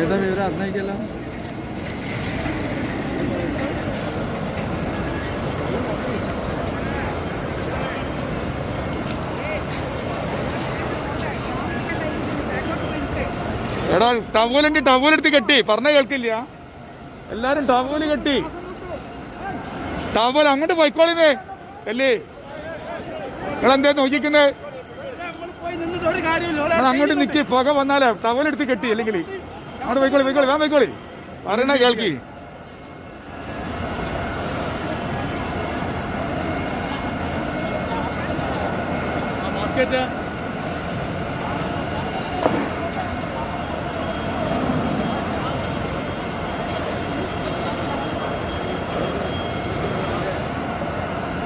ഏതാ വിവരം അറിഞ്ഞിക്കല്ലോ എടാ ടവലുണ്ട് ടവലെടുത്ത് കെട്ടി. പറഞ്ഞ കേൾക്കില്ല. എല്ലാരും ടവൽ കെട്ടി. ടവൽ അങ്ങോട്ട് പോയിക്കോളിന്നേ അല്ലേ എടാ നോക്കിക്കുന്നേ നിങ്ങൾ അങ്ങോട്ട് നിക്കി. പുക വന്നാലേ ടവലെടുത്ത് കെട്ടി അല്ലെങ്കിൽ അങ്ങോട്ട് പോയിക്കോളി പോയിക്കോളി വേഗം പോയിക്കോളി. പറയണ കേൾക്കി.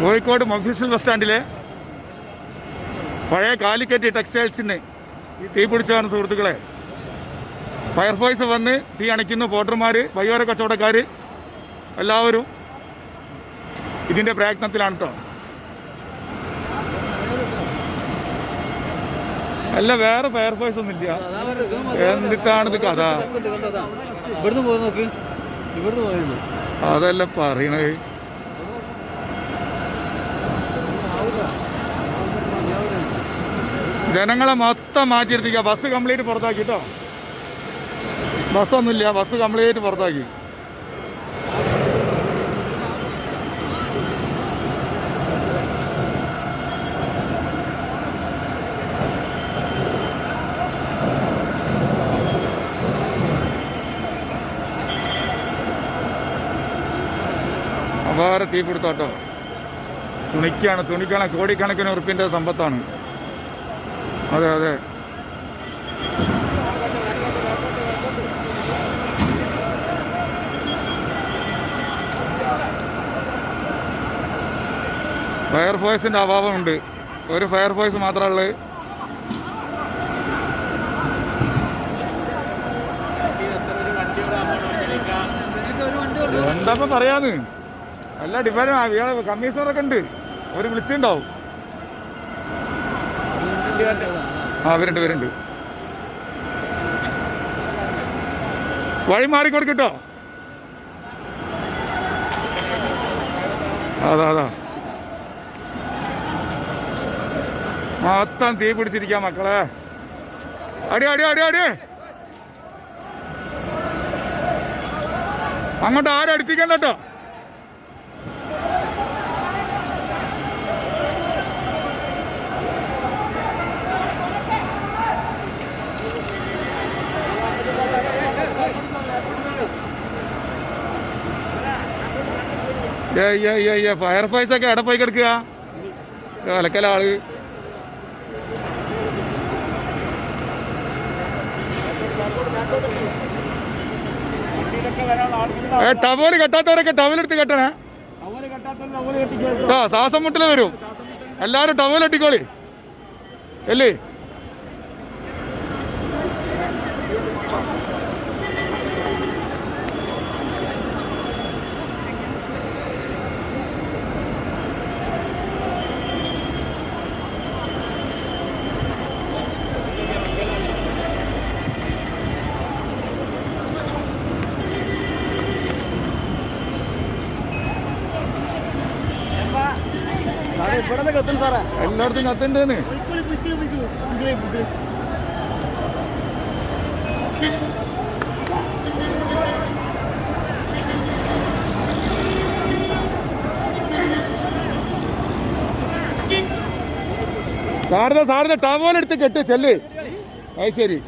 കോഴിക്കോട് മൊഫീഷ്യൽ ബസ് സ്റ്റാൻഡിലെ പഴയ കാലിക്കറ്റ് ടെക്സ്റ്റൈൽസിന് തീ പിടിച്ചതാണ് സുഹൃത്തുക്കളെ. ഫയർഫോഴ്സ് വന്ന് തീ അണയ്ക്കുന്നു. പോട്ടർമാർ വയ്യോര കച്ചവടക്കാർ എല്ലാവരും ഇതിന്റെ പ്രയത്നത്തിലാണ് കേട്ടോ അല്ല വേറെ ഫയർഫോഴ്സ് ഒന്നുമില്ല എന്നിട്ടാണിത് കഥ? അതല്ല പറയണത്. ജനങ്ങളെ മൊത്തം മാറ്റിയെടുത്തിക്കുക ബസ് കംപ്ലീറ്റ് പുറത്താക്കി കേട്ടോ ബസ്സൊന്നുമില്ല. ബസ് കംപ്ലീറ്റ് പുറത്താക്കി. അപാര തീപിടുത്തോട്ടോ. തുണിക്കാണ് തുണിക്കാണ് കോടിക്കണക്കിന് ഉറുപ്പിന്റെ സമ്പത്താണ്. അതെ അതെ. ഫയർഫോഴ്സിന്റെ അഭാവമുണ്ട്. ഒരു ഫയർഫോഴ്സ് മാത്രമുള്ളത് എന്താ ഇപ്പൊ പറയാന്ന്? അല്ല ഡിപ്പാർട്ട്മെന്റ് കമ്മീഷണറൊക്കെ ഉണ്ട്. അവർ വിളിച്ചിട്ടുണ്ടാവും. ആ വരുന്നുണ്ട് വരുന്നുണ്ട് വഴി മാറിക്കൊടുക്കട്ടോ അതാ അതാ. മൊത്തം തീ പിടിച്ചിരിക്കാം മക്കളെ. അടി അടി അടി അടി. അങ്ങോട്ട് ആരും അടുപ്പിക്കണ്ട കേട്ടോ? ഫയർ ഫൈസ് ഒക്കെ എവിടെ പോയി കിടക്കുക? വിലക്കല ആൾ ടവൽ കെട്ടാത്തവരൊക്കെ ടവലെടുത്ത് കെട്ടണേ. ആ ശ്വാസം മുട്ടൽ വരും. എല്ലാരും ടവൽ കെട്ടിക്കോളി. അല്ലേ എല്ലായിടത്തും കത്തുണ്ടെന്ന് സാറിന് സാറിന് ടവൽ എടുത്ത് കെട്ട് ചെല്ല്. അത് ശരി.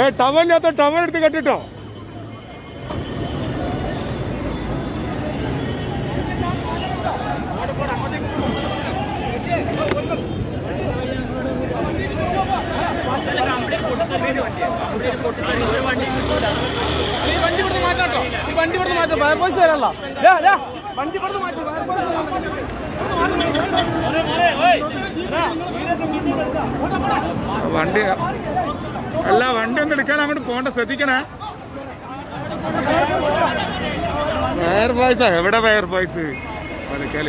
ഏ ടവലിനകത്ത് ടവൽ എടുത്ത് കെട്ടിട്ടോ? ഈ വണ്ടി ഇവിടുന്ന് മാറ്റാട്ടോ ഈ വണ്ടി ഇവിടുന്ന് മാറ്റാം ഫയർഫോഴ്സ് വരല്ല വണ്ടി ഇവിടുന്ന് മാറ്റി വണ്ടി അല്ല വണ്ടി ഒന്ന് എടുക്കാൻ അങ്ങോട്ട് പോണ്ട ശ്രദ്ധിക്കണേ. ഫയർ ബോയ്സാ എവിടെ ഫയർ ഫോഴ്സ് പലക്കാൽ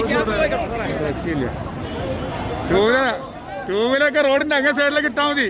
രക്ഷയില്ല ടൂ വീലർ ടൂ വീലറൊക്കെ റോഡിന്റെ അങ്ങേ സൈഡിലേക്ക് ഇട്ടാ മതി.